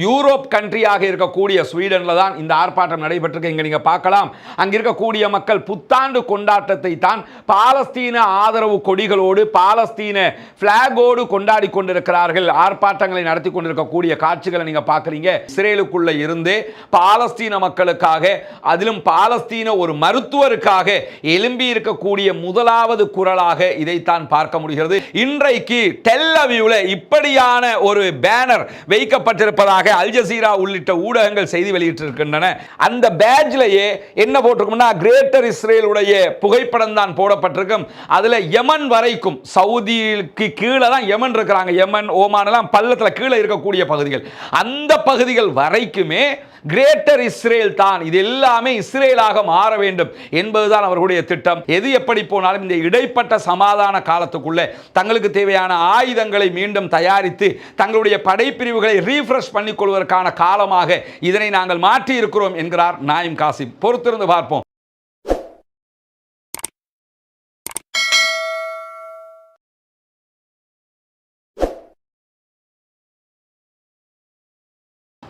Europe கண்ட்ரியாக இருக்கக்கூடிய ஸ்வீடனில் தான் இந்த ஆர்ப்பாட்டம் நடைபெற்றிருக்கு. இங்கே நீங்கள் பார்க்கலாம். அங்கே இருக்கக்கூடிய மக்கள் புத்தாண்டு கொண்டாட்டத்தை தான் பாலஸ்தீன ஆதரவு கொடிகளோடு பாலஸ்தீன ஃப்ளாகோடு கொண்டாடி கொண்டிருக்கிறார்கள். ஆர்ப்பாட்டங்களை நடத்தி கொண்டிருக்கக்கூடிய காட்சிகளை நீங்கள் பார்க்குறீங்க. இஸ்ரேலுக்குள்ளே இருந்து பாலஸ்தீன மக்களுக்காக அதிலும் பாலஸ்தீன ஒரு மருத்துவருக்காக எழும்பி இருக்கக்கூடிய முதலாவது குரலாக இதைத்தான் பார்க்க முடிகிறது. இன்றைக்கு டெல்லவியூல இப்படியான ஒரு பேனர் வைக்கப்பட்டிருப்பதாக அல் ஜசீரா உள்ளிட்ட ஊடகங்கள் செய்தி வெளியிட்டிருக்கின்றன. அந்த பேட்ஜ்லயே என்ன போட்டிருக்கும்னா கிரேட்டர் இஸ்ரேலுடைய புகைப்படம் தான் போடப்பட்டிருக்கும். அதுல யமன் வரைக்கும் சவுதிக்கு கீழே தான் யமன் இருக்கிறாங்க. யமன் ஓமான் பள்ளத்தில் கீழே இருக்கக்கூடிய பகுதிகள். அந்த பகுதிகள் வரைக்குமே கிரேட்டர் இஸ்ரேல் தான். இது எல்லாமே இஸ்ரேலாக மாற வேண்டும் என்பதுதான் அவர்களுடைய திட்டம். எது எப்படி போனாலும் இந்த இடைப்பட்ட சமாதான காலத்துக்குள்ளே தங்களுக்கு தேவையான ஆயுதங்களை மீண்டும் தயாரித்து தங்களுடைய படைப்பிரிவுகளை ரீஃப்ரெஷ் பண்ணி கொள்வதற்கான காலமாக இதனை நாங்கள் மாற்றி இருக்கிறோம் என்கிறார் நாயம் காசிப் பொறுத்திருந்து பார்ப்போம்.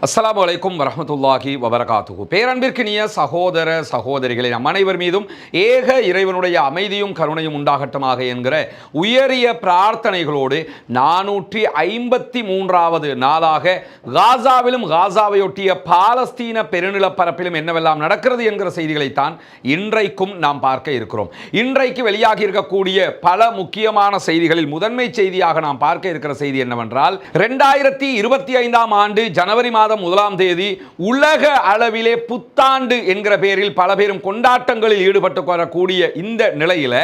அஸ்லாம் வலைக்கும் வரமத்துல்லாஹி வபரகாத்துகு பேரன்பிற்கினிய சகோதர சகோதரிகளின் நம் அனைவர் மீதும் ஏக இறைவனுடைய அமைதியும் கருணையும் உண்டாகட்டமாக என்கிற உயரிய பிரார்த்தனைகளோடு நானூற்றி ஐம்பத்தி மூன்றாவது நாளாக காசாவிலும் காசாவையொட்டிய பாலஸ்தீன பெருநிலப்பரப்பிலும் என்னவெல்லாம் நடக்கிறது என்கிற செய்திகளைத்தான் இன்றைக்கும் நாம் பார்க்க இருக்கிறோம். இன்றைக்கு வெளியாகி இருக்கக்கூடிய பல முக்கியமான செய்திகளில் முதன்மை செய்தியாக நாம் பார்க்க இருக்கிற செய்தி என்னவென்றால் ரெண்டாயிரத்தி இருபத்தி ஐந்தாம் ஆண்டு ஜனவரி மாதம் முதலாம் தேதி உலக அளவிலே புத்தாண்டு என்கிற பேரில் பல பேரும் கொண்டாட்டங்களில் ஈடுபட்டு வரக்கூடிய இந்த நிலையில்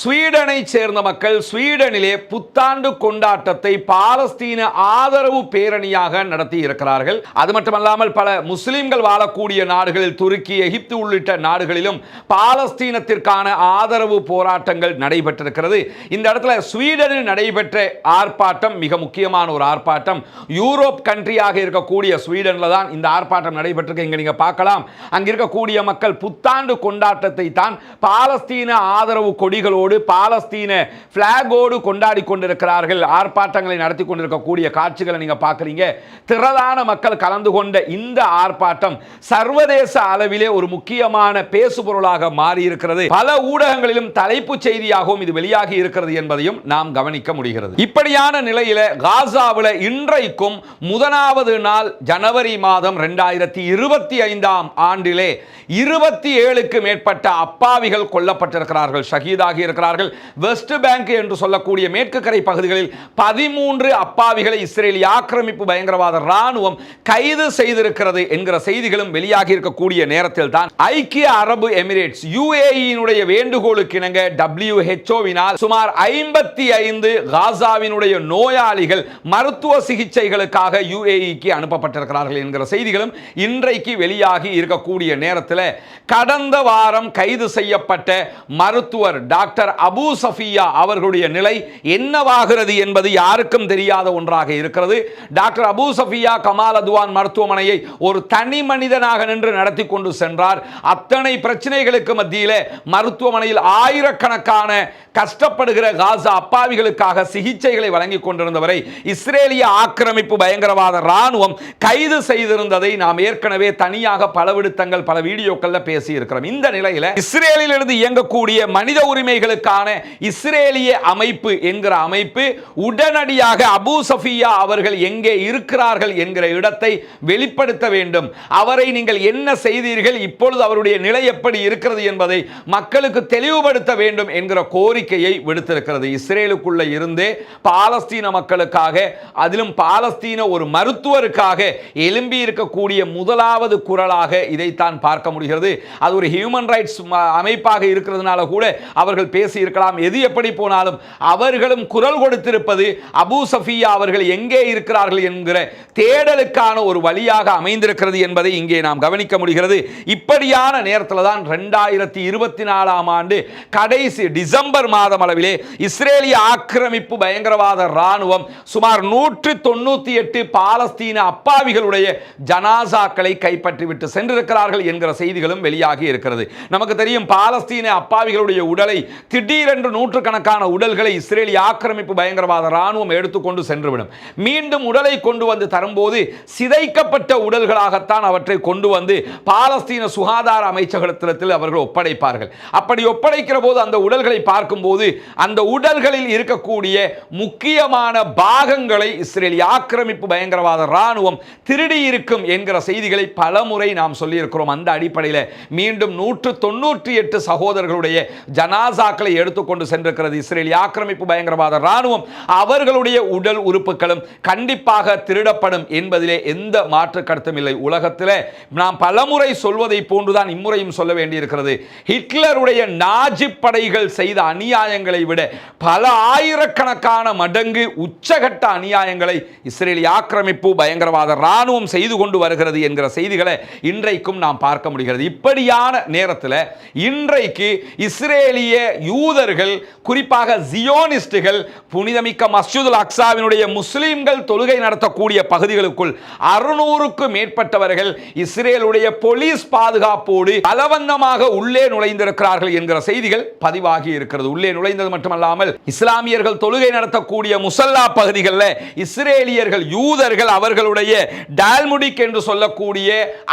ஸ்வீடனை சேர்ந்த மக்கள் ஸ்வீடனிலே புத்தாண்டு கொண்டாட்டத்தை பாலஸ்தீன ஆதரவு பேரணியாக நடத்தி இருக்கிறார்கள். அது மட்டுமல்லாமல் பல முஸ்லிம்கள் வாழக்கூடிய நாடுகளில் துருக்கி எகிப்து உள்ளிட்ட நாடுகளிலும் பாலஸ்தீனத்திற்கான ஆதரவு போராட்டங்கள் நடைபெற்றிருக்கிறது. இந்த இடத்துல ஸ்வீடனில் நடைபெற்ற ஆர்ப்பாட்டம் மிக முக்கியமான ஒரு ஆர்ப்பாட்டம். யூரோப் கண்ட்ரியாக இருக்கக்கூடிய ஸ்வீடனில் தான் இந்த ஆர்ப்பாட்டம் நடைபெற்றிருக்கு. இங்கே நீங்கள் பார்க்கலாம். அங்கிருக்கக்கூடிய மக்கள் புத்தாண்டு கொண்டாட்டத்தை தான் பாலஸ்தீன ஆதரவு கொடிகளோடு கொடிகளோடு பாலஸ்தீன பிளாகோடு கொண்டாடி கொண்டிருக்கிறார்கள். ஆர்ப்பாட்டங்களை நடத்தி கொண்டிருக்கக்கூடிய காட்சிகளை நீங்கள் பார்க்குறீங்க. திரளான மக்கள் கலந்து கொண்ட இந்த ஆர்ப்பாட்டம் சர்வதேச அளவிலே ஒரு முக்கியமான பேசுபொருளாக மாறி இருக்கிறது பல ஊடகங்களிலும் தலைப்பு செய்தியாகவும் இது வெளியாகி இருக்கிறது என்பதையும் நாம் கவனிக்க முடிகிறது. இப்படியான நிலையில காசாவில் இன்றைக்கும் முதலாவது நாள் ஜனவரி மாதம் ரெண்டாயிரத்தி இருபத்தி ஐந்தாம் ஆண்டிலே இருபத்தி ஏழுக்கு மேற்பட்ட அப்பாவிகள் கொல்லப்பட்டிருக்கிறார்கள். ஷஹீதாகி இருக்கிறார்கள் வெஸ்ட் பேங்க் என்று சொல்லக்கூடிய மேற்கு கரை பகுதிகளில் பதிமூன்று அப்பாவிகளை இஸ்ரேலிய ஆக்கிரமிப்பு பயங்கரவாத ராணுவம் கைது செய்திருக்கிறது என்கிற செய்திகளும் வெளியாகி இருக்கக்கூடிய நேரத்தில் தான் ஐக்கிய அரபு எமிரேட்ஸ் யுஏஇனுடைய வேண்டுகோளுக்கு இணங்க டபிள்யூஹெச்ஓவினால் சுமார் ஐம்பத்தி ஐந்து காசாவினுடைய நோயாளிகள் மருத்துவ சிகிச்சைகளுக்காக யுஏஇக்கு அனுப்பப்பட்டிருக்கிறார்கள் என்கிற செய்திகளும் இன்றைக்கு வெளியாகி இருக்கக்கூடிய நேரத்தில் கடந்த வாரம் கைது செய்யப்பட்ட மருத்துவர் டாக்டர் டாக்டர் அபு சஃபியா அவர்களுடைய நிலை என்னவாகிறது என்பது யாருக்கும் தெரியாத ஒன்றாக இருக்கிறது. Doctor Abu Safiya Kamal Adwan மருத்துவமனையை ஒரு தனி மனிதனாக நின்று நடத்தி கொண்டு சென்றார். அத்தனை பிரச்சனைகளுக்கு மத்தியில் மருத்துவமனையில் ஆயிரக்கணக்கான கஷ்டப்படுகிற காசா அப்பாவிகளுக்காக சிகிச்சைகளை வழங்கி கொண்டிருந்தவரை இஸ்ரேலிய ஆக்கிரமிப்பு பயங்கரவாத ராணுவம் கைது செய்திருந்ததை நாம் ஏற்கனவே தனியாக பல விடுத்தங்கள் பல வீடியோக்களில் பேசியிருக்கிறோம். இந்த நிலையில் இஸ்ரேலில் இருந்து இயங்கக்கூடிய மனித உரிமைகள் உரிமைகளுக்கான இஸ்ரேலிய அமைப்பு என்கிற அமைப்பு உடனடியாக அபு சஃபியா அவர்கள் எங்கே இருக்கிறார்கள் என்கிற இடத்தை வெளிப்படுத்த வேண்டும். அவரை நீங்கள் என்ன செய்தீர்கள் இப்பொழுது அவருடைய நிலை எப்படி இருக்கிறது என்பதை மக்களுக்கு தெளிவுபடுத்த வேண்டும் என்கிற கோரிக்கையை விடுத்திருக்கிறது. இஸ்ரேலுக்குள்ள இருந்தே பாலஸ்தீன மக்களுக்காக அதிலும் பாலஸ்தீன ஒரு மருத்துவருக்காக எழும்பி இருக்கக்கூடிய முதலாவது குரலாக இதைத்தான் பார்க்க முடிகிறது. அது ஒரு ஹியூமன் ரைட்ஸ் அமைப்பாக இருக்கிறதுனால கூட அவர்கள் பேசியிருக்கலாம். எது எப்படி போனாலும் அவர்களும் குரல் கொடுத்திருப்பது அபு சஃபியா அவர்கள் எங்கே இருக்கிறார்கள் என்கிற தேடலுக்கான ஒரு வழியாக அமைந்திருக்கிறது என்பதை இங்கே நாம் கவனிக்க முடிகிறது. இப்படியான நேரத்தில் தான் ரெண்டாயிரத்தி இருபத்தி நாலாம் ஆண்டு கடைசி டிசம்பர் மாதம் அளவிலே இஸ்ரேலிய ஆக்கிரமிப்பு பயங்கரவாத ராணுவம் சுமார் நூற்று தொண்ணூற்றி எட்டு பாலஸ்தீன அப்பாவிகளுடைய ஜனாசாக்களை கைப்பற்றிவிட்டு சென்றிருக்கிறார்கள் என்கிற செய்திகளும் வெளியாகி இருக்கிறது. நமக்கு தெரியும் பாலஸ்தீன அப்பாவிகளுடைய உடலை திடீரென்று நூற்றுக்கணக்கான உடல்களை இஸ்ரேலிய ஆக்கிரமிப்பு பயங்கரவாத ராணுவம் எடுத்துக்கொண்டு சென்றுவிடும். மீண்டும் உடலை கொண்டு வந்து தரும்போது சிதைக்கப்பட்ட உடல்களாகத்தான் அவற்றை கொண்டு வந்து பாலஸ்தீன சுகாதார அமைச்சகத்தில் அவர்கள் ஒப்படைப்பார்கள். அப்படி ஒப்படைக்கிற போது அந்த உடல்களை பார்க்கும்போது அந்த உடல்களில் இருக்கக்கூடிய முக்கியமான பாகங்களை இஸ்ரேலிய ஆக்கிரமிப்பு பயங்கரவாத ராணுவம் திருடி இருக்கும் என்கிற செய்திகளை பலமுறை நாம் சொல்லியிருக்கிறோம். அந்த அடிப்படையில் மீண்டும் நூற்று தொண்ணூற்றி எட்டு சகோதரர்களுடைய ஜனாசாக்கள் எடுத்துக்கொண்டு சென்றிருக்கிறது. இஸ்ரேலிய ஆக்கிரமிப்பு பயங்கரவாத ராணுவம் அவர்களுடைய உடல் உறுப்புகளும் கண்டிப்பாக திருடப்படும் என்பதிலே எந்த மாற்று கருத்தும் இல்லை. உலகத்தில் நாம் பலமுறை சொல்வதை போன்றுதான் இம்முறையும் சொல்ல வேண்டியிருக்கிறது. ஹிட்லருடைய நாஜி படைகள் செய்த அநியாயங்களை விட பல ஆயிரக்கணக்கான மடங்கு உச்சகட்ட அநியாயங்களை இஸ்ரேலிய ஆக்கிரமிப்பு பயங்கரவாத ராணுவம் செய்து கொண்டு வருகிறது என்கிற செய்திகளை இன்றைக்கும் நாம் பார்க்க முடிகிறது. இப்படியான நேரத்தில் இன்றைக்கு இஸ்ரேலிய யூதர்கள் குறிப்பாக ஜியோனிஸ்டுகள் புனிதமிக்க மஸ்ஜிதுல் அக்சாவினுடைய முஸ்லீம்கள் தொழுகை நடத்தக்கூடிய பகுதிகளுக்குள் அறுநூறுக்கும் மேற்பட்டவர்கள் இஸ்ரேலுடைய போலீஸ் பாதுகாப்போடு பலவந்தமாக உள்ளே நுழைந்திருக்கிறார்கள் என்கிற செய்திகள் பதிவாகி இருக்கிறது. உள்ளே நுழைந்தது மட்டுமல்லாமல் இஸ்லாமியர்கள் தொழுகை நடத்தக்கூடிய முசல்லா பகுதிகளில் இஸ்ரேலியர்கள் யூதர்கள் அவர்களுடைய டால்முடிக் என்று சொல்லக்கூடிய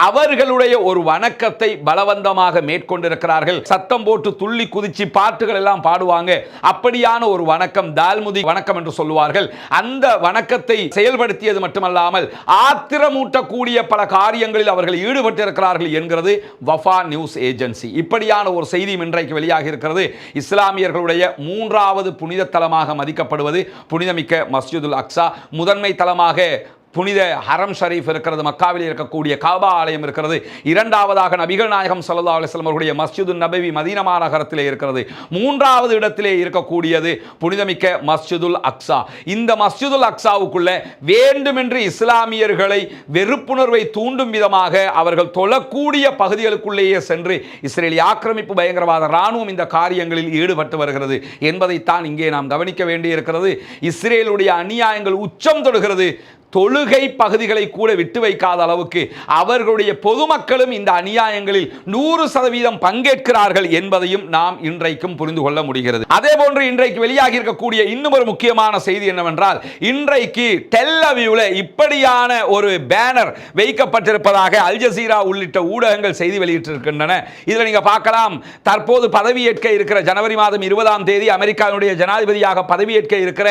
அவர்களுடைய ஒரு வணக்கத்தை பலவந்தமாக மேற்கொண்டிருக்கிறார்கள். சத்தம் போட்டு துள்ளி குதிச்சு பாட்டுகள் எல்லாம் பாடுவாங்க. அப்படியான ஒரு வணக்கம் தால்முதி வணக்கம் என்று சொல்லுவார்கள். அந்த வணக்கத்தை செயல்படுத்தியது மட்டுமல்லாமல் ஆத்திரமூட்டக்கூடிய பல காரியங்களில் அவர்கள் ஈடுபட்டிருக்கிறார்கள் என்கிறது வஃபா நியூஸ் ஏஜென்சி. இப்படியான ஒரு செய்தியும் இன்றைக்கு வெளியாகி இருக்கிறது. இஸ்லாமியர்களுடைய மூன்றாவது புனித தலமாக மதிக்கப்படுவது புனிதமிக்க மஸ்ஜிதுல் அக்ஸா முதன்மை தலமாக புனித ஹரம் ஷரீஃப் இருக்கிறது மக்காவில் இருக்கக்கூடிய காபா ஆலயம் இருக்கிறது. இரண்டாவதாக நபிகள் நாயகம் சல்லா அலிஸ்லம் அவர்களுடைய மஸ்ஜிது நபவி மதீன மாநகரத்திலே இருக்கிறது. மூன்றாவது இடத்திலே இருக்கக்கூடியது புனிதமிக்க மஸ்ஜிதுல் அக்ஸா. இந்த மஸ்ஜிதுல் அக்ஸாவுக்குள்ள வேண்டுமென்று இஸ்லாமியர்களை வெறுப்புணர்வை தூண்டும் விதமாக அவர்கள் தொழக்கூடிய பகுதிகளுக்குள்ளேயே சென்று இஸ்ரேலிய ஆக்கிரமிப்பு பயங்கரவாத ராணுவம் இந்த காரியங்களில் ஈடுபட்டு வருகிறது என்பதைத்தான் இங்கே நாம் கவனிக்க வேண்டியிருக்கிறது. இஸ்ரேலுடைய அநியாயங்கள் உச்சம் தொடுகிறது. தொழுகை பகுதிகளை கூட விட்டு வைக்காத அளவுக்கு அவர்களுடைய பொதுமக்களும் இந்த அநியாயங்களில் நூறு சதவீதம் பங்கேற்கிறார்கள் என்பதையும் நாம் இன்றைக்கும் புரிந்து கொள்ள முடிகிறது. அதே போன்று இன்றைக்கு வெளியாகி இருக்கக்கூடிய இன்னும் ஒரு முக்கியமான செய்தி என்னவென்றால் இன்றைக்கு டெல்லவியூல இப்படியான ஒரு பேனர் வைக்கப்பட்டிருப்பதாக அல் ஜசீரா உள்ளிட்ட ஊடகங்கள் செய்தி வெளியிட்டிருக்கின்றன. இதில் நீங்க பார்க்கலாம் தற்போது பதவியேற்க இருக்கிற ஜனவரி மாதம் இருபதாம் தேதி அமெரிக்காவினுடைய ஜனாதிபதியாக பதவியேற்க இருக்கிற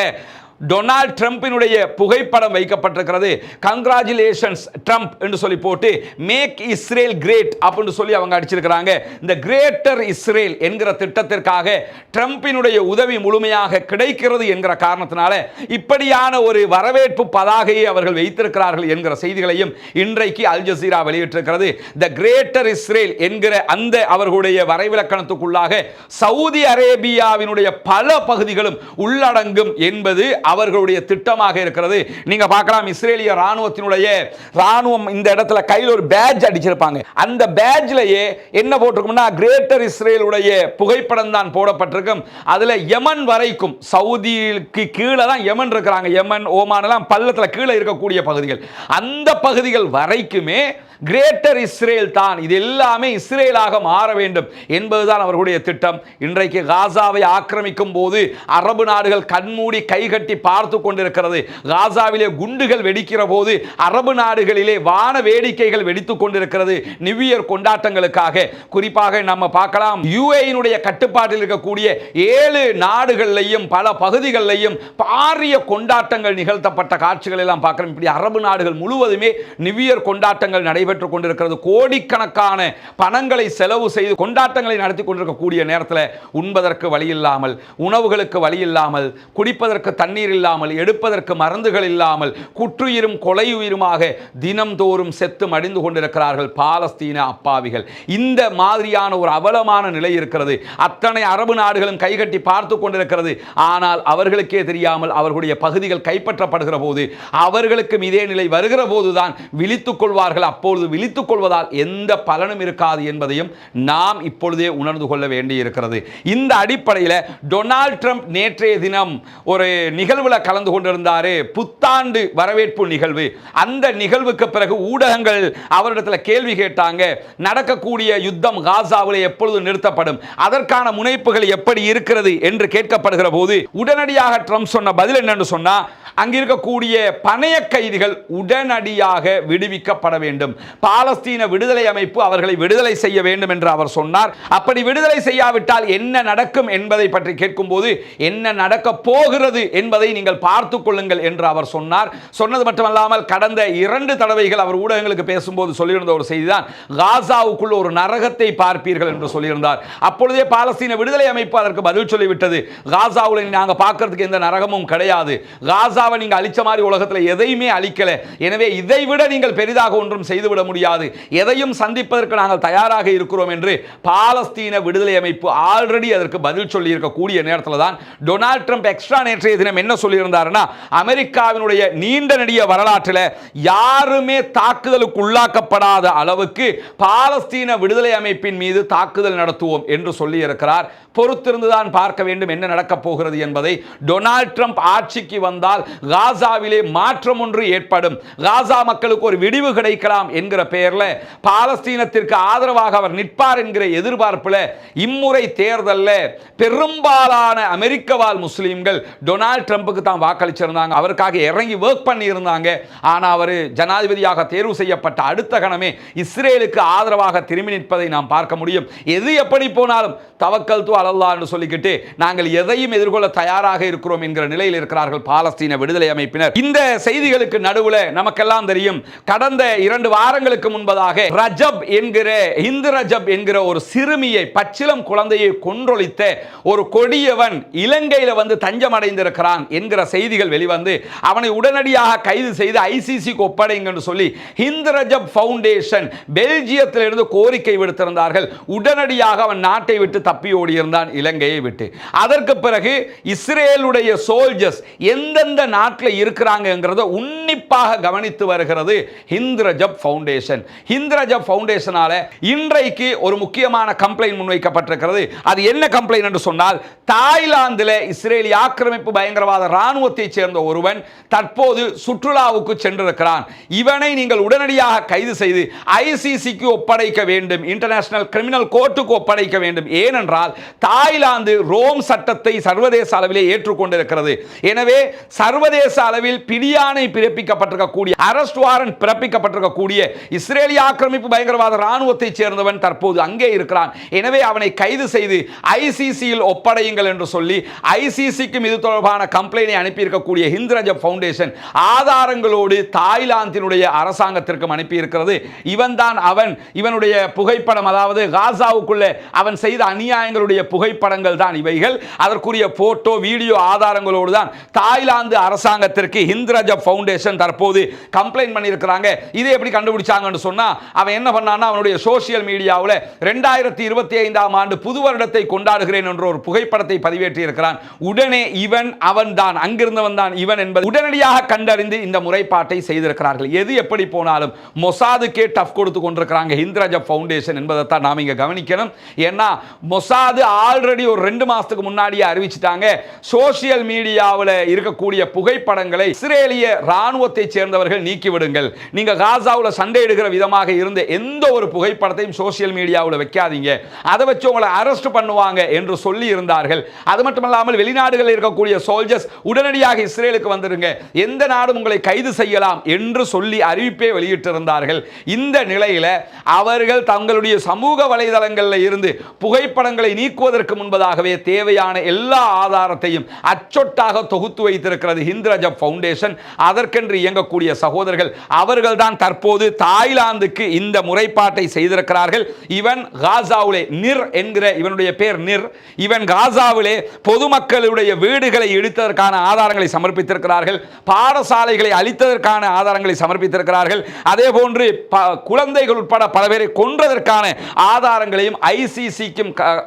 டொனால்ட் ட்ரம்பினுடைய புகைப்படம் வைக்கப்பட்டிருக்கிறது. கங்க்ராச்சுலேஷன்ஸ் ட்ரம்ப் என்று சொல்லி போட்டு மேக் இஸ்ரேல் கிரேட் அப்படின்னு சொல்லி அவங்க அடிச்சிருக்கிறாங்க. இந்த கிரேட்டர் இஸ்ரேல் என்கிற திட்டத்திற்காக ட்ரம்பினுடைய உதவி முழுமையாக கிடைக்கிறது என்கிற காரணத்தினால இப்படியான ஒரு வரவேற்பு பதாகையை அவர்கள் வைத்திருக்கிறார்கள் என்கிற செய்திகளையும் இன்றைக்கு அல் ஜசீரா வெளியிட்டிருக்கிறது. த கிரேட்டர் இஸ்ரேல் என்கிற அந்த அவர்களுடைய வரைவிலக்கணத்துக்குள்ளாக சவுதி அரேபியாவினுடைய பல பகுதிகளும் உள்ளடங்கும் என்பது அவர்களுடைய திட்டமாக இருக்கிறது. நீங்க பார்க்கலாம் இஸ்ரேலிய ராணுவத்தினுடைய ராணுவம் இந்த இடத்துல கையில் ஒரு பேட்ஜ் அடிச்சிருப்பாங்க. அந்த பேட்ஜ்லயே என்ன போட்டிருக்கும்னா கிரேட்டர் இஸ்ரேலுடைய புகைப்படம் தான் போடப்பட்டிருக்கும். அதுல யமன் வரைக்கும் சவுதிக்கு கீழே தான் யமன் இருக்கிறாங்க. யமன் ஓமான் எல்லாம் பள்ளத்தில் கீழே இருக்கக்கூடிய பகுதிகள். அந்த பகுதிகள் வரைக்குமே கிரேட்டர் இஸ்ரேல் தான். இது எல்லாமே இஸ்ரேலாக மாற வேண்டும் என்பதுதான் அவர்களுடைய திட்டம். இன்றைக்கு காசாவை ஆக்கிரமிக்கும் போது அரபு நாடுகள் கண்மூடி கைகட்டி பார்த்து கொண்டிருக்கிறது. காசாவிலே குண்டுகள் வெடிக்கிற போது அரபு நாடுகளிலே வான வேடிக்கைகள் வெடித்துக் கொண்டிருக்கிறது. நியூ இயர் கொண்டாட்டங்களுக்காக. குறிப்பாக நம்ம பார்க்கலாம் யுஏயினுடைய கட்டுப்பாட்டில் இருக்கக்கூடிய ஏழு நாடுகளிலையும் பல பகுதிகளிலையும் பாரிய கொண்டாட்டங்கள் நிகழ்த்தப்பட்ட காட்சிகள் எல்லாம் பார்க்கிறோம். இப்படி அரபு நாடுகள் முழுவதுமே நியூ இயர் கொண்டாட்டங்கள் பெற்றுக் கொண்டிருக்கிறது. கோடிக்கணக்கான பணங்களை செலவு செய்து கொண்டாட்டங்களை நடத்தி கொண்டிருக்கக்கூடிய நேரத்தில் உண்பதற்கு வழி இல்லாமல் உணவுகளுக்கு வழி இல்லாமல் குடிப்பதற்கு தண்ணீர் இல்லாமல் எடுப்பதற்கு மருந்துகள் இல்லாமல் குற்றுயிரும் கொலையுயிருமாக தினம்தோறும் செத்து மடிந்து கொண்டிருக்கிறார்கள் பாலஸ்தீன அப்பாவிகள். இந்த மாதிரியான ஒரு அவலமான நிலை இருக்கிறது. அத்தனை அரபு நாடுகளும் கைகட்டி பார்த்து கொண்டிருக்கிறது. ஆனால் அவர்களுக்கே தெரியாமல் அவர்களுடைய பகுதிகள் கைப்பற்றப்படுகிற போது அவர்களுக்கும் இதே நிலை வருகிற போதுதான் விழித்துக் கொள்வார்கள் அப்போது இப்பொழுது விழித்துக் கொள்வதால் எந்த பலனும் இருக்காது என்பதையும் நாம் இப்பொழுதே உணர்ந்து கொள்ள வேண்டியிருக்கிறது. இந்த அடிப்படையில் டொனால்ட் ட்ரம்ப் நேற்றைய தினம் ஒரு நிகழ்வில் கலந்து கொண்டிருந்தார். புத்தாண்டு வரவேற்பு நிகழ்வு. அந்த நிகழ்வுக்கு பிறகு ஊடகங்கள் அவரிடத்தில் கேள்வி கேட்டாங்க. நடக்கக்கூடிய யுத்தம் காசாவில் எப்பொழுது நிறுத்தப்படும்? அதற்கான முனைப்புகள் எப்படி இருக்கிறது என்று கேட்கப்படுகிற போது உடனடியாக ட்ரம்ப் சொன்ன பதில் என்னன்னு சொன்னால் அங்கிருக்கக்கூடிய பணைய கைதிகள் உடனடியாக விடுவிக்கப்பட வேண்டும். பாலஸ்தீன விடுதலை அமைப்பு அவர்களை விடுதலை செய்ய வேண்டும் என்று அவர் சொன்னார். அப்படி விடுதலை செய்யாவிட்டால் என்ன நடக்கும் என்பதை பற்றி கேட்கும்போது என்ன நடக்க போகிறது என்பதை நீங்கள் பார்த்துக் கொள்ளுங்கள் என்று அவர் சொன்னார். சொன்னது மட்டுமல்லாமல் கடந்த இரண்டு தடவைகள் அவர் ஊடகங்களுக்கு பேசும்போது சொல்லியிருந்த ஒரு செய்திதான் காசாவுக்குள் ஒரு நரகத்தை பார்ப்பீர்கள் என்று சொல்லியிருந்தார். அப்பொழுதே பாலஸ்தீன விடுதலை அமைப்பு அதற்கு பதில் சொல்லிவிட்டது. காசாவில் நாங்கள் பார்க்கறதுக்கு எந்த நரகமும் கிடையாது. காசா காசாவை நீங்கள் அழிச்ச மாதிரி உலகத்தில் எதையுமே அழிக்கலை. எனவே இதை விட நீங்கள் பெரிதாக ஒன்றும் செய்துவிட முடியாது. எதையும் சந்திப்பதற்கு நாங்கள் தயாராக இருக்கிறோம் என்று பாலஸ்தீன விடுதலை அமைப்பு ஆல்ரெடி அதற்கு பதில் சொல்லி இருக்கக்கூடிய நேரத்தில் தான் டொனால்ட் ட்ரம்ப் எக்ஸ்ட்ரா நேற்றைய தினம் என்ன சொல்லியிருந்தாருன்னா அமெரிக்காவினுடைய நீண்ட நெடிய வரலாற்றில் யாருமே தாக்குதலுக்கு உள்ளாக்கப்படாத அளவுக்கு பாலஸ்தீன விடுதலை அமைப்பின் மீது தாக்குதல் நடத்துவோம் என்று சொல்லியிருக்கிறார். பொறுத்திருந்துதான் பார்க்க வேண்டும் என்ன நடக்கப் போகிறது என்பதை டொனால்ட் ட்ரம்ப் ஆட்சிக்கு வந்தால் காசாவிலே மாற்றம் ஒன்று ஏற்படும். காசா மக்களுக்கு ஒரு விடிவு கிடைக்கலாம் என்கிற பெயரில் பாலஸ்தீனத்திற்கு ஆதரவாக அவர் நிற்பார் என்கிற எதிர்பார்ப்பில் இம்முறை தேர்தலில் பெரும்பாலான அமெரிக்க வாழ் முஸ்லீம்கள் டொனால்ட் ட்ரம்ப்புக்கு தான் வாக்களிச்சிருந்தாங்க. அவருக்காக இறங்கி ஒர்க் பண்ணி இருந்தாங்க ஆனால் அவர் ஜனாதிபதியாக தேர்வு செய்யப்பட்ட அடுத்த கணமே இஸ்ரேலுக்கு ஆதரவாக திரும்பி நிற்பதை நாம் பார்க்க முடியும். எது எப்படி போனாலும் தவக்கல் தூ அலல்லா என்று சொல்லிக்கிட்டு நாங்கள் எதையும் எதிர்கொள்ள தயாராக இருக்கிறோம் என்கிற நிலையில் இருக்கிறார்கள் பாலஸ்தீன விடுதலை அமைப்பினர். இந்த செய்திகளுக்கு நடுவில் நமக்கெல்லாம் தெரியும் கடந்த இரண்டு வாரங்களுக்கு முன்பதாக ரஜப் என்கிற இந்து ரஜப் என்கிற ஒரு சிறுமியை பச்சிலம் குழந்தையை கொன்றொழித்த ஒரு கொடியவன் இலங்கையில் வந்து தஞ்சம் அடைந்திருக்கிறான் என்கிற செய்திகள் வெளிவந்து அவனை உடனடியாக கைது செய்து ஐசிசிக்கு ஒப்படைங்கன்னு சொல்லி ஹிந்து ரஜப் ஃபவுண்டேஷன் பெல்ஜியத்திலிருந்து கோரிக்கை விடுத்திருந்தார்கள். உடனடியாக அவன் நாட்டை விட்டு தப்பி ஓடியிருந்தான் இலங்கையை விட்டு. அதற்கு பிறகு இஸ்ரேலுடைய சோல்ஜர்ஸ் எந்தெந்த நாட்டில் இருக்கிறாங்கங்கிறத உன்னிப்பாக கவனித்து வருகிறது ஹிந்த்ரஜப் ஃபவுண்டேஷன். ஹிந்த்ரஜப் ஃபவுண்டேஷனால் இன்றைக்கு ஒரு முக்கியமான கம்ப்ளைண்ட் முன்வைக்கப்பட்டிருக்கிறது. அது என்ன கம்ப்ளைண்ட் என்று சொன்னால் தாய்லாந்தில் இஸ்ரேலிய ஆக்கிரமிப்பு பயங்கரவாத ராணுவத்தை சேர்ந்த ஒருவன் தற்போது சுற்றுலாவுக்கு சென்றிருக்கிறான். இவனை நீங்கள் உடனடியாக கைது செய்து ஐசிசிக்கு ஒப்படைக்க வேண்டும் இன்டர்நேஷனல் கிரிமினல் கோர்ட்டுக்கு ஒப்படைக்க வேண்டும். ஏனென்றால் தாய்லாந்து ரோம் சட்டத்தை சர்வதேச அளவிலே ஏற்றுக்கொண்டிருக்கிறது. எனவே சர்வதேச அளவில் பிடியானை பிறப்பிக்கப்பட்டிருக்கக்கூடிய அரஸ்ட் வாரண்ட் பிறப்பிக்கப்பட்டிருக்கக்கூடிய இஸ்ரேலிய ஆக்கிரமிப்பு பயங்கரவாத ராணுவத்தை சேர்ந்தவன் தற்போது அங்கே இருக்கிறான். எனவே அவனை கைது செய்து ஐசிசியில் ஒப்படையுங்கள் என்று சொல்லி ஐசிசிக்கும் இது தொடர்பான கம்ப்ளைனை அனுப்பியிருக்கக்கூடிய ஹிந்த்ரஜப் ஃபவுண்டேஷன் ஆதாரங்களோடு தாய்லாந்தினுடைய அரசாங்கத்திற்கும் அனுப்பியிருக்கிறது. இவன் தான் அவன் இவனுடைய புகைப்படம் அதாவது காசாவுக்குள்ளே அவன் செய்த அநியாயங்களுடைய புகைப்படங்கள் தான் இவைகள். அதற்குரிய போட்டோ வீடியோ ஆதாரங்களோடு தான் தாய்லாந்து அரசாங்கத்திற்கு ஹிந்த்ரஜப் ஃபவுண்டேஷன் தற்போது கம்ப்ளைண்ட் பண்ணியிருக்கிறாங்க. இதை எப்படி கண்டுபிடிச்சாங்கன்னு சொன்னா அவன் என்ன பண்ணான்னா அவனுடைய சோசியல் மீடியாவில் ரெண்டாயிரத்தி இருபத்தி ஐந்தாம் ஆண்டு புது வருடத்தை கொண்டாடுகிறேன் என்ற ஒரு புகைப்படத்தை பதிவேற்றி இருக்கிறான் உடனே இவன் அவன் தான் அங்கிருந்தவன் தான் இவன் என்பது உடனடியாக கண்டறிந்து இந்த முறைப்பாட்டை செய்திருக்கிறார்கள். எது எப்படி போனாலும் மொசாதுக்கே டஃப் கொடுத்து கொண்டிருக்கிறாங்க ஹிந்த்ரஜப் ஃபவுண்டேஷன் என்பதைத்தான் நாம் இங்கே கவனிக்கணும். ஏன்னா மொசாது ஆல்ரெடி ஒரு ரெண்டு மாசத்துக்கு முன்னாடியே அறிவிச்சிட்டாங்க. சோசியல் மீடியாவில் இருக்கக்கூடிய புகைப்படங்களை இஸ்ரேலிய ராணுவத்தை சேர்ந்தவர்கள் நீக்கிவிடுங்கள். நீங்க காசாவில் சண்டை எடுக்கிற விதமாக இருந்த எந்த ஒரு புகைப்படத்தையும் சோசியல் மீடியாவில் வைக்காதீங்க. அதை வச்சு உங்களை அரெஸ்ட் பண்ணுவாங்க என்று சொல்லி இருந்தார்கள். அது மட்டுமல்லாமல் வெளிநாடுகளில் இருக்கக்கூடிய சோல்ஜர்ஸ் உடனடியாக இஸ்ரேலுக்கு வந்துருங்க. எந்த நாடும் உங்களை கைது செய்யலாம் என்று சொல்லி அறிவிப்பே வெளியிட்டிருந்தார்கள். இந்த நிலையில அவர்கள் தங்களுடைய சமூக வலைதளங்களில் இருந்து புகைப்படங்களை நீக்குவதற்கு முன்பதாகவே தேவையான எல்லா ஆதாரத்தையும் அச்சொட்டாக தொகுத்து வைத்திருக்கிறது ஹிந்த்ரஜப் ஃபவுண்டேஷன் அதற்கென்று இயங்கக்கூடிய சகோதரர்கள் அவர்கள்தான் தற்போது தாய்லாந்துக்கு இந்த முறைப்பாட்டை செய்திருக்கிறார்கள். இவன் காசாவிலே நிர் என்கிற இவனுடைய பேர் நிர். இவன் காசாவிலே பொதுமக்களுடைய வீடுகளை இடித்ததற்கான ஆதாரங்களை சமர்ப்பித்திருக்கிறார்கள். பாடசாலைகளை அளித்ததற்கான ஆதாரங்களை சமர்ப்பித்திருக்கிறார்கள். அதே போன்று ப- குழந்தைகள் உட்பட பல பேரை கொன்றதற்கான ஆதாரங்களையும் ஐசிசிக்கும்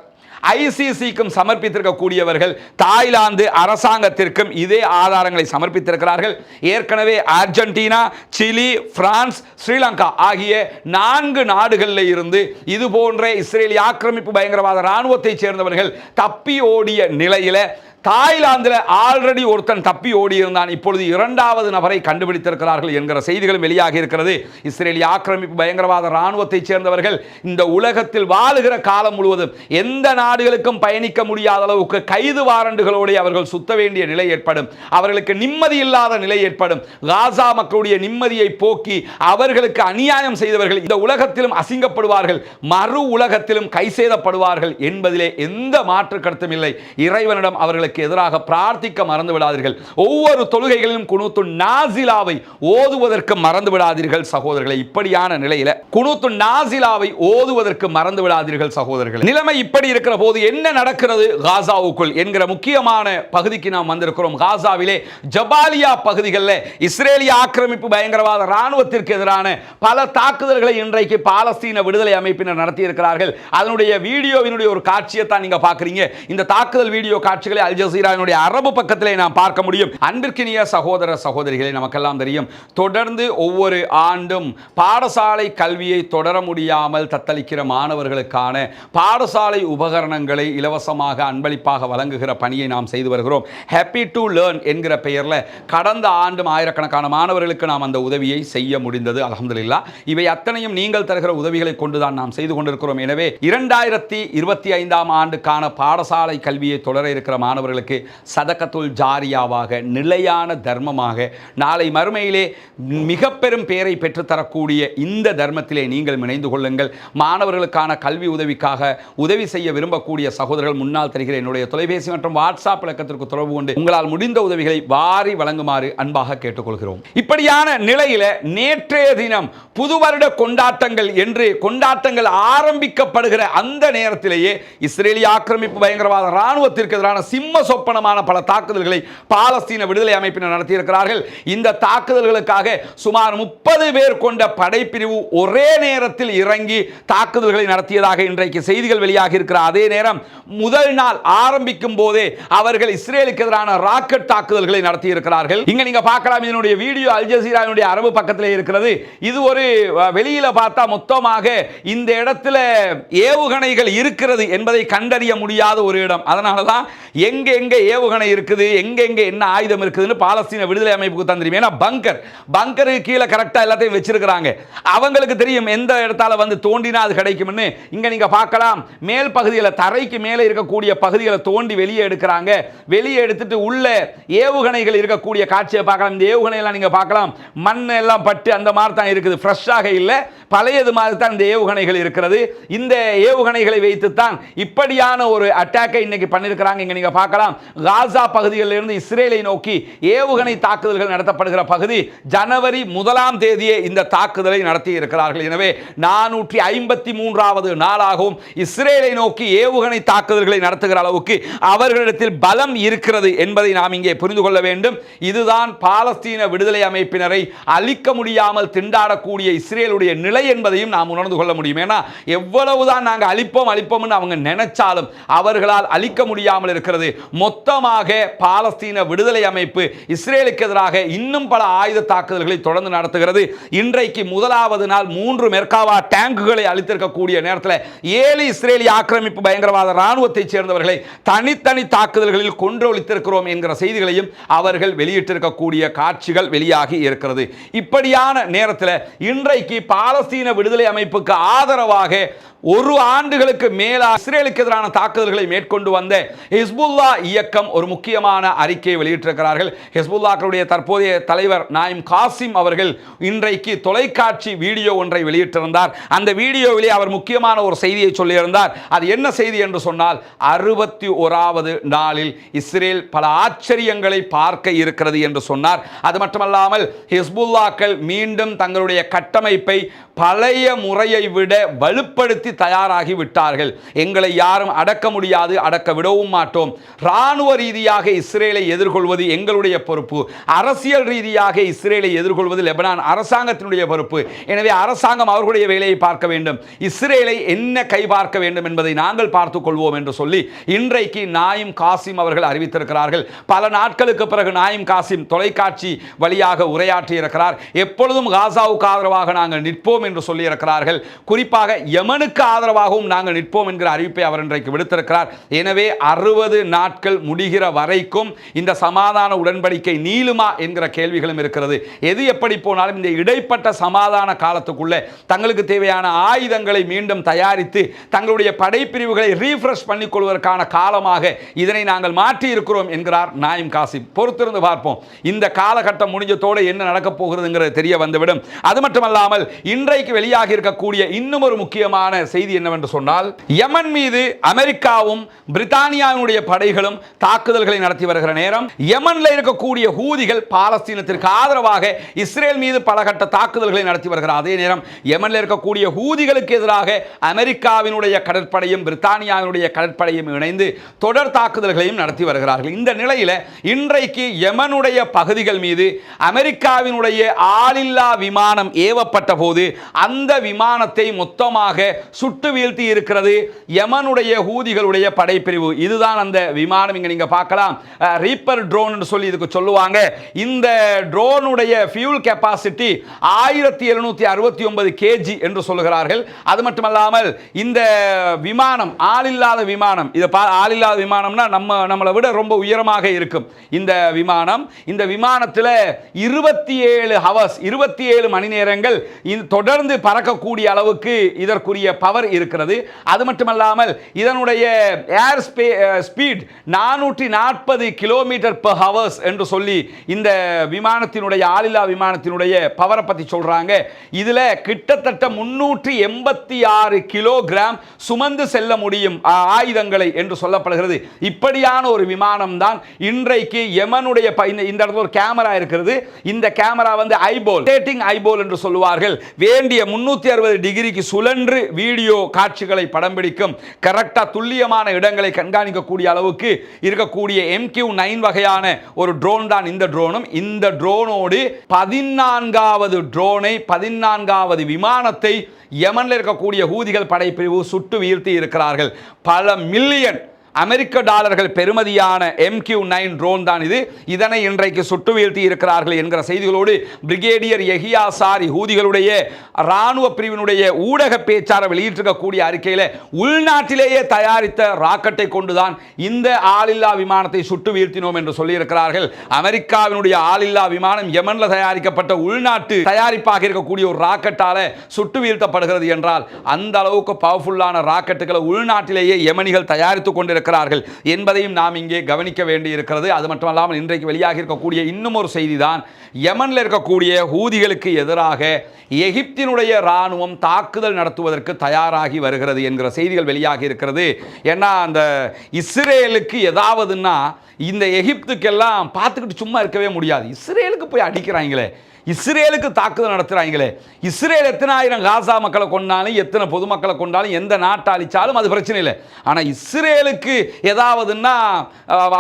ஐசிசிக்கும் சமர்ப்பித்திருக்கக்கூடியவர்கள் தாய்லாந்து அரசாங்கத்திற்கும் இதே ஆதாரங்களை சமர்ப்பித்திருக்கிறார்கள். ஏற்கனவே அர்ஜென்டினா சிலி பிரான்ஸ் ஸ்ரீலங்கா ஆகிய நான்கு நாடுகளில் இருந்து இது போன்ற இஸ்ரேலிய ஆக்கிரமிப்பு பயங்கரவாத இராணுவத்தைச் சேர்ந்தவர்கள் தப்பி ஓடிய நிலையில் தாய்லாந்தில் ஆல்ரெடி ஒருத்தன் தப்பி ஓடி இருந்தான் இப்பொழுது இரண்டாவது நபரை கண்டுபிடித்திருக்கிறார்கள் என்கிற செய்திகளும் வெளியாகி இருக்கிறது. இஸ்ரேலிய ஆக்கிரமிப்பு பயங்கரவாத இராணுவத்தைச் சேர்ந்தவர்கள் இந்த உலகத்தில் வாழுகிற காலம் முழுவதும் எந்த நாடுகளுக்கும் பயணிக்க முடியாத அளவுக்கு கைது வாரண்டுகளோடு அவர்கள் சுத்த வேண்டிய நிலை ஏற்படும். அவர்களுக்கு நிம்மதி இல்லாத நிலை ஏற்படும். காசா மக்களுடைய நிம்மதியை போக்கி அவர்களுக்கு அநியாயம் செய்தவர்கள் இந்த உலகத்திலும் அசிங்கப்படுவார்கள். மறு உலகத்திலும் கை செய்தப்படுவார்கள் என்பதிலே எந்த மாற்று கருத்தும் இல்லை. இறைவனிடம் அவர்களுக்கு எதிராக பிரார்த்திக்க மறந்து விடாதீர்கள் ஒவ்வொரு தொழுகைகளிலும் குணூத்து நாசிலாவை ஓதுவதற்கு மறந்து விடாதீர்கள் சகோதரர்களை. இப்படியான நிலையில குணூத்து நாசிலாவை ஓதுவதற்கு மறந்து விடாதீர்கள் சகோதரர்கள். நிலைமை இப்படி இருக்கிற போது என்ன நடக்கிறது? காசாவுக்குள் என்கிற முக்கியமான பகுதிக்கு நாம் வந்திருக்கிறோம். காசாவிலே ஜபாலியா பகுதிகளில் இஸ்ரேலிய ஆக்கிரமிப்பு பயங்கரவாத ராணுவத்திற்கு எதிரான பல தாக்குதல்களை இன்றைக்கு பாலஸ்தீன விடுதலை அமைப்பினர் நடத்தியிருக்கிறார்கள். அதனுடைய வீடியோவினுடைய ஒரு காட்சியை தான் நீங்க பாக்குறீங்க இந்த தாக்குதல் வீடியோ காட்சிகளை அல் ஜசீராவினுடைய அரபு பக்கத்திலே நாம் பார்க்க முடியும். அன்பிற்கினிய சகோதர சகோதரிகளை நமக்கெல்லாம் தெரியும். தொடர்ந்து ஒவ்வொரு ஆண்டும் பாடசாலை கல்வியை தொடர முடியாமல் தத்தளிக்கிற மாணவர்களுக்கான பாடசாலை உபகரணங்களை இலவசமாக அன்பளிப்பாக வழங்குகிற பணியை நாம் செய்து வருகிறோம். ஹாப்பி டு லேர்ன் என்கிற பெயரில் கடந்த ஆண்டும் ஆயிரக்கணக்கான மாணவர்களுக்கு நாம் அந்த உதவியை செய்ய முடிந்தது. அலமதுல்லா இவை அத்தனையும் நீங்கள் தருகிற உதவிகளை கொண்டுதான் நாம் செய்து கொண்டிருக்கிறோம். எனவே இரண்டாயிரத்தி இருபத்தி ஐந்தாம் ஆண்டுக்கான பாடசாலை கல்வியை தொடர இருக்கிற மாணவர்கள் அவர்களுக்கு சதக்கத்துள் ஜாரியாவாக நிலையான தர்மமாக நாளை மறுமையிலே மிக பெரும் பேரை பெற்றுத்தரக்கூடிய இந்த தர்மத்திலே நீங்கள் இணைந்து கொள்ளுங்கள். மாணவர்களுக்கான கல்வி உதவிக்காக உதவி செய்ய விரும்பக்கூடிய சகோதரர்கள் முன்னால் தருகிற என்னுடைய தொலைபேசி மற்றும் வாட்ஸ்அப் இலக்கத்திற்கு தொடர்பு கொண்டு உங்களால் முடிந்த உதவிகளை வாரி வழங்குமாறு அன்பாக கேட்டுக்கொள்கிறோம். இப்படியான நிலையில நேற்றைய தினம் புது வருட கொண்டாட்டங்கள் என்று கொண்டாட்டங்கள் ஆரம்பிக்கப்படுகிற அந்த நேரத்திலேயே இஸ்ரேலிய ஆக்கிரமிப்பு பயங்கரவாத இராணுவத்திற்கு எதிரான சிம்ம சொப்பனமான பல தாக்குதல்களை பாலஸ்தீன விடுதலை அமைப்பினர் நடத்தியிருக்கிறார்கள். இந்த தாக்குதல்களுக்காக சுமார் முப்பது பேர் கொண்ட படைப்பிரிவு ஒரே நேரத்தில் இறங்கி தாக்குதல்களை நடத்தியதாக இன்றைக்கு செய்திகள் வெளியாகி இருக்கிற அதே நேரம் முதல் நாள் ஆரம்பிக்கும் போதே அவர்கள் இஸ்ரேலுக்கு எதிரான ராக்கெட் தாக்குதல்களை நடத்தியிருக்கிறார்கள். இங்க நீங்க பார்க்கலாம் இதனுடைய வீடியோ அல் ஜசீராவினுடைய அரபு பக்கத்தில் இருக்கிறது. இது ஒரு வெளியில பார்த்தா மொத்தமாக இந்த இடத்துல ஏவுகணைகள் இருக்கிறது என்பதை கண்டறிய முடியாத ஒரு இடம். அதனால தான் எங்க எங்க ஏவுகணை இருக்குது எங்க எங்க என்ன ஆயுதம் இருக்குதுன்னு பாலஸ்தீன விடுதலை அமைப்புக்கு தந்துடும் ஏன்னா பங்கர் பங்கருக்கு கீழே கரெக்டாக எல்லாத்தையும் வச்சிருக்கிறாங்க. அவங்களுக்கு தெரியும் எந்த இடத்தால வந்து தோண்டினா அது கிடைக்கும்னு. இங்க நீங்க பார்க்கலாம். மேல் பகுதியில் தரைக்கு மேலே இருக்கக்கூடிய பகுதிகளை தோண்டி வெளியே எடுக்கிறாங்க. வெளியே எடுத்துட்டு உள்ள ஏவுகணைகள் இருக்கக்கூடிய காட்சியை பார்க்கலாம். இந்த ஏவுகணை எல்லாம் நீங்க பார்க்கலாம். மண் எல்லாம் பட்டு அந்த மாதிரி தான் இருக்குது. ஃப்ரெஷ்ஷாக இல்லை. பழையது மாதிரி தான் இந்த ஏவுகணைகள் இருக்கிறது. இந்த ஏவுகணைகளை வைத்து தான் இப்படியான ஒரு அட்டாக்கை இன்னைக்கு பண்ணியிருக்கிறாங்க. இங்க நீங்க பார்க்கலாம். காசா பகுதிகளில் இருந்து இஸ்ரேலை நோக்கி ஏவுகணை தாக்குதல்கள் நடத்தப்படுகிற பகுதி ஜனவரி முதலாம் தேதியே இந்த தாக்குதலை நடத்தி இருக்கிறார்கள் எனவே நானூற்றி ஐம்பத்தி மூன்றாவது நாளாகவும் இஸ்ரேலை நோக்கி ஏவுகணை தாக்குதல்களை நடத்துகிற அளவுக்கு அவர்களிடத்தில் பலம் இருக்கிறது என்பதை நாம் இங்கே புரிந்து கொள்ள வேண்டும். இதுதான் பாலஸ்தீன விடுதலை அமைப்பினரை அழிக்க முடியாமல் திண்டாடக்கூடிய இஸ்ரேலுடைய நிலை என்பதையும் நாம் உணர்ந்து கொள்ள முடியும். ஏன்னா எவ்வளவுதான் நாங்கள் அழிப்போம் அழிப்போம்னு அவங்க நினைச்சாலும் அவர்களால் அழிக்க முடியாமல் இருக்கிறது. மொத்தமாக பாலஸ்தீன விடுதலை அமைப்பு இஸ்ரேலுக்கு எதிராக இன்னும் பல ஆயுத தாக்குதல்களை தொடர்ந்து நடத்துகிறது. இன்றைக்கு முதலாவது நாள் மூன்று மெர்காவா டேங்குகளை அளித்திருக்கக்கூடிய நேரத்தில் ஏழு இஸ்ரேலிய ஆக்கிரமிப்பு பயங்கரவாத இராணுவத்தைச் சேர்ந்தவர்களை தனித்தனி தாக்குதல்களில் கொன்றொழித்திருக்கிறோம் என்கிற செய்திகளையும் அவர்கள் வெளியிட்டிருக்கக்கூடிய காட்சிகள் வெளியாகி இருக்கிறது. இப்படியான நேரத்தில் இன்றைக்கு பாலஸ்தீன விடுதலை அமைப்புக்கு ஆதரவாக ஒரு ஆண்டுகளுக்கு மேலாக இஸ்ரேலுக்கு எதிரான தாக்குதல்களை மேற்கொண்டு வந்த ஹிஸ்புல்லா இயக்கம் ஒரு முக்கியமான அறிக்கையை வெளியிட்டிருக்கிறார்கள். ஹிஸ்புல்லாக்களுடைய தற்போதைய தலைவர் நாயிம் காசிம் அவர்கள் இன்றைக்கு தொலைக்காட்சி வீடியோ ஒன்றை வெளியிட்டிருந்தார். அந்த வீடியோவிலே அவர் முக்கியமான ஒரு செய்தியை சொல்லியிருந்தார். அது என்ன செய்தி என்று சொன்னால் அறுபத்தி ஓராவது நாளில் இஸ்ரேல் பல ஆச்சரியங்களை பார்க்க இருக்கிறது என்று சொன்னார். அது மட்டுமல்லாமல் ஹிஸ்புல்லாக்கள் மீண்டும் தங்களுடைய கட்டமைப்பை பழைய முறையை விட வலுப்படுத்தி தயாராகி விட்டார்கள். எங்களை யாரும் அடக்க முடியாது அடக்க விடவும் மாட்டோம். இராணுவ ரீதியாக இஸ்ரேலை எதிர்கொள்வது எங்களுடைய பொறுப்பு. அரசியல் ரீதியாக இஸ்ரேலை எதிர்கொள்வது லெபனான் அரசாங்கத்தினுடைய பொறுப்பு. எனவே அரசாங்கம் அவர்களுடைய வேலையை பார்க்க வேண்டும். இஸ்ரேலை என்ன கை பார்க்க வேண்டும் என்பதை நாங்கள் பார்த்துக் கொள்வோம் என்று சொல்லி இன்றைக்கு நாயிம் காசிம் அவர்கள் அறிவித்திருக்கிறார்கள். பல நாட்களுக்கு பிறகு நாயிம் காசிம் தொலைக்காட்சி வழியாக உரையாற்றி இருக்கிறார். எப்பொழுதும் காசாவுக்கு ஆதரவாக நாங்கள் நிற்போம் என்று சொல்லியிருக்கிறார்கள் குறிப்பாக யமனுக்கு ஆதரவாகவும் நாங்கள் நிற்போம் என்கிற அறிவிப்பை அவர் இன்றைக்கு விடுத்திருக்கிறார். எனவே அறுபது நாட்கள் முடிகிற வரைக்கும் இந்த சமாதான உடன்படிக்கை நீளுமா என்கிற கேள்விகளும் இருக்கிறது. எது எப்படி போனாலும் இந்த இடைப்பட்ட சமாதான காலத்துக்குள்ளே தங்களுக்கு தேவையான ஆயுதங்களை மீண்டும் தயாரித்து தங்களுடைய படைப்பிரிவுகளை ரீஃப்ரெஷ் பண்ணிக்கொள்வதற்கான காலமாக இதனை நாங்கள் மாற்றி இருக்கிறோம் என்கிறார் நாயம் காசிம். பொறுத்திருந்து பார்ப்போம். இந்த காலகட்டம் முடிஞ்சதோடு என்ன நடக்கப் போகிறதுங்கிறது தெரிய வந்துவிடும். அது மட்டுமல்லாமல் இன்றைக்கு வெளியாக இருக்கக்கூடிய இன்னும் ஒரு முக்கியமான செய்தி என்னவென்று சொன்னால் யமன் மீது அமெரிக்காவும் பிரித்தானியாவினுடைய படைகளும் தாக்குதல்களை நடத்தி வருகிற நேரம் யமன்ல இருக்கக்கூடிய ஹூதிகள் பாலஸ்தீனத்திற்கு ஆதரவாக இஸ்ரேல் மீது பல கட்ட தாக்குதல்களை நடத்தி வருகிற அதே நேரம் யமன்ல இருக்கக்கூடிய ஹூதிகளுக்கு எதிராக அமெரிக்காவினுடைய கடற்படையும் பிரித்தானியாவினுடைய கடற்படையும் இணைந்து தொடர் தாக்குதல்களையும் நடத்தி வருகிறார்கள். இந்த நிலையில் இன்றைக்கு யமனுடைய பகுதிகள் மீது அமெரிக்காவினுடைய ஆளில்லா விமானம் ஏவப்பட்ட போது அந்த விமானத்தை மொத்தமாக சுட்டு வீழ்த்தி இருக்கிறது. யமனுடைய ஹூதிகளுடைய படைப்பிரிவு. இதுதான் அந்த விமான விமானம் இங்கே நீங்கள் பார்க்கலாம். ரீப்பர் ட்ரோன் சொல்லி இதுக்கு சொல்லுவாங்க. இந்த ட்ரோனுடைய ஃபியூல் கெப்பாசிட்டி ஆயிரத்தி எழுநூத்தி அறுபத்தி ஒன்பது கேஜி என்று சொல்லுகிறார்கள். அது மட்டுமல்லாமல் இந்த விமானம் ஆளில்லாத விமானம் இது பா ஆளில்லாத விமானம்னா நம்ம நம்மளை விட ரொம்ப உயரமாக இருக்கும். இந்த விமானம் இந்த விமானத்தில் இருபத்தி ஏழு ஹவர்ஸ் இருபத்தி ஏழு மணி நேரங்கள் இது தொடர்ந்து பறக்கக்கூடிய அளவுக்கு இதற்குரிய பவர் இருக்கிறது. அது மட்டுமல்லாமல் இதனுடைய ஏர் ஸ்பே ஸ்பீட் நானூற்றி நாற்பது கிலோமீட்டர் per ஹவர்ஸ் என்று சொல்லி இந்த விமானத்தினுடைய ஆளில்லா விமானத்தினுடைய பவரை பற்றி சொல்றாங்க. இதுல கிட்டத்தட்ட முன்னூற்றி எண்பத்தி ஆறு கிலோகிராம் சுமந்து செல்ல முடியும் ஆயுதங்களை என்று சொல்லப்படுகிறது. இப்படியான ஒரு விமானம் தான் இன்றைக்கு எமனுடைய இந்த இடத்துல ஒரு கேமரா இருக்கிறது. இந்த கேமரா வந்து ஐபோல் டேட்டிங் ஐபோல் என்று சொல்லுவார்கள். வேண்டிய முன்னூத்தி அறுபது டிகிரிக்கு சுழன்று வீடியோ காட்சிகளை படம் பிடிக்கும். கரெக்டா துல்லியமான இடங்களை கண்காணிக்கக்கூடிய அளவுக்கு இருக்கக்கூடிய எம்கியூ நைன் வகையான ஒரு ட்ரோன் தான் இந்த ட்ரோனும் இந்த ட்ரோனோடு பதினான்காவது ட்ரோனை பதினான்காவது விமானத்தை யமனில் இருக்கக்கூடிய ஹூதிகள் படைப்பிரிவு சுட்டு வீழ்த்தி இருக்கிறார்கள். பல மில்லியன் அமெரிக்க டாலர்கள் பெறுமதியான MQ நைன் ட்ரோன் தான் இது. இதனை இன்றைக்கு சுட்டு வீழ்த்தி இருக்கிறார்கள் என்கிற செய்திகளோடு பிரிகேடியர் எஹியா சாரி ஹூதிகளுடைய இராணுவ பிரிவினுடைய ஊடக பேச்சாளர் வெளியிட்டிருக்கக்கூடிய அறிக்கையில் உள்நாட்டிலேயே தயாரித்த ராக்கெட்டை கொண்டுதான் இந்த ஆளில்லா விமானத்தை சுட்டு வீழ்த்தினோம் என்று சொல்லியிருக்கிறார்கள். அமெரிக்காவினுடைய ஆளில்லா விமானம் யமன்ல தயாரிக்கப்பட்ட உள்நாட்டு தயாரிப்பாக இருக்கக்கூடிய ஒரு ராக்கெட்டால சுட்டு வீழ்த்தப்படுகிறது என்றால் அந்த அளவுக்கு பவர்ஃபுல்லான ராக்கெட்டுகளை உள்நாட்டிலேயே யமனிகள் தயாரித்துக் கொண்டிருக்கிறார்கள் என்பதையும் நாம் இங்கே கவனிக்க வேண்டி இருக்கிறது அது மட்டுமல்லாமல் இன்றைக்கு வெளியாகி இருக்கக்கூடிய இன்னும் ஒரு செய்தி தான் யமனில் இருக்கக்கூடிய ஹூதிகளுக்கு எதிராக எகிப்தினுடைய இராணுவம் தாக்குதல் நடத்துவதற்கு தயாராகி வருகிறது என்கிற செய்திகள் வெளியாகி இருக்கிறது. ஏன்னா அந்த இஸ்ரேலுக்கு ஏதாவதுன்னா இந்த எகிப்துக்கெல்லாம் பார்த்துக்கிட்டு சும்மா இருக்கவே முடியாது. இஸ்ரேலுக்கு போய் அடிக்கிறாங்களே. இஸ்ரேலுக்கு தாக்குதல் நடத்துகிறாங்களே இஸ்ரேல் எத்தனை ஆயிரம் காசா மக்களை கொண்டாலும் எத்தனை பொதுமக்களை கொண்டாலும் எந்த நாட்டை அழித்தாலும் அது பிரச்சனை இல்லை. ஆனால் இஸ்ரேலுக்கு ஏதாவதுன்னா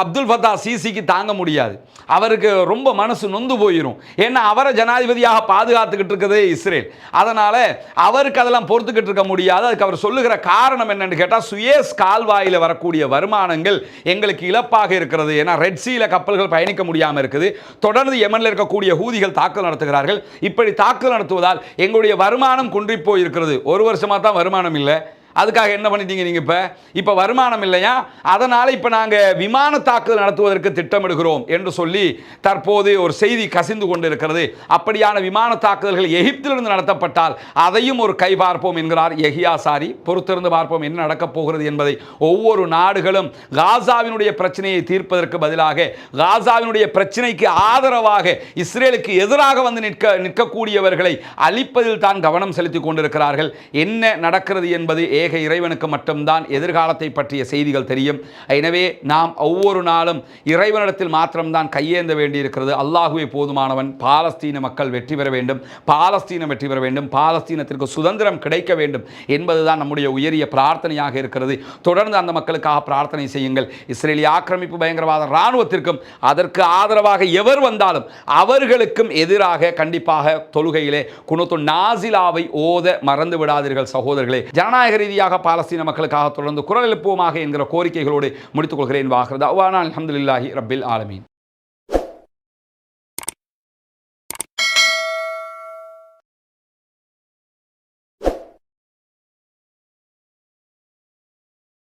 அப்துல் ஃபத்தா சிசிக்கு தாங்க முடியாது. அவருக்கு ரொம்ப மனசு நொந்து போயிடும் ஏன்னா அவரை ஜனாதிபதியாக பாதுகாத்துக்கிட்டு இருக்கிறதே இஸ்ரேல். அதனால் அவருக்கு அதெல்லாம் பொறுத்துக்கிட்டு இருக்க முடியாது. அதுக்கு அவர் சொல்லுகிற காரணம் என்னன்னு கேட்டால் சுயேஸ் கால்வாயில் வரக்கூடிய வருமானங்கள் எங்களுக்கு இழப்பாக இருக்கிறது. ஏன்னா ரெட் சீல கப்பல்கள் பயணிக்க முடியாமல் இருக்குது. தொடர்ந்து எமனில் இருக்கக்கூடிய ஹூதிகள் தாக்குதல் நடத்துகிறார்கள். இப்படி தாக்குதல் நடத்துவதால் எங்களுடைய வருமானம் குன்றி போயிருக்கிறது. ஒரு வருஷமாக தான் வருமானம் இல்லை. அதுக்காக என்ன பண்ணிட்டீங்க நீங்கள் இப்போ? இப்போ வருமானம் இல்லையா? அதனால் இப்போ நாங்கள் விமான தாக்குதல் நடத்துவதற்கு திட்டமிடுகிறோம் என்று சொல்லி தற்போது ஒரு செய்தி கசிந்து கொண்டு இருக்கிறது அப்படியான விமான தாக்குதல்கள் எகிப்திலிருந்து நடத்தப்பட்டால் அதையும் ஒரு கை பார்ப்போம் என்கிறார் எஹியா சாரி. பொறுத்திருந்து பார்ப்போம் என்ன நடக்கப் போகிறது என்பதை. ஒவ்வொரு நாடுகளும் காசாவினுடைய பிரச்சனையை தீர்ப்பதற்கு பதிலாக காசாவினுடைய பிரச்சனைக்கு ஆதரவாக இஸ்ரேலுக்கு எதிராக வந்து நிற்க நிற்கக்கூடியவர்களை அழிப்பதில் தான் கவனம் செலுத்திக் கொண்டிருக்கிறார்கள். என்ன நடக்கிறது என்பது ஏக இறைவனுக்கு மட்டும்தான் எதிர்காலத்தை பற்றிய செய்திகள் தெரியும். எனவே நாம் ஒவ்வொரு நாளும் இறைவனிடத்தில் மாத்திரம்தான் கையேந்த வேண்டியிருக்கிறது. அல்லாஹுவே போதுமானவன். பாலஸ்தீன மக்கள் வெற்றி பெற வேண்டும். பாலஸ்தீனம் வெற்றி பெற வேண்டும். பாலஸ்தீனத்திற்கு சுதந்திரம் கிடைக்க வேண்டும் என்பதுதான் நம்முடைய உயரிய பிரார்த்தனையாக இருக்கிறது. தொடர்ந்து அந்த மக்களுக்காக பிரார்த்தனை செய்யுங்கள். இஸ்ரேலிய ஆக்கிரமிப்பு பயங்கரவாத இராணுவத்திற்கும் அதற்கு ஆதரவாக எவர் வந்தாலும் அவர்களுக்கும் எதிராக கண்டிப்பாக தொழுகையிலே குணத்து நாசிலாவை ஓத மறந்து விடாதீர்கள் சகோதரர்களே. ஜனநாயக ரீதியாக பாலஸ்தீன மக்களுக்காக தொடர்ந்து குரல் எழுப்புவோமாக என்கிற கோரிக்கைகளோடு முடித்துக் கொள்கிறேன் வாகிறது அவ்வானால் அஹமதுல்லாஹி ரப்பில் ஆலமீன்.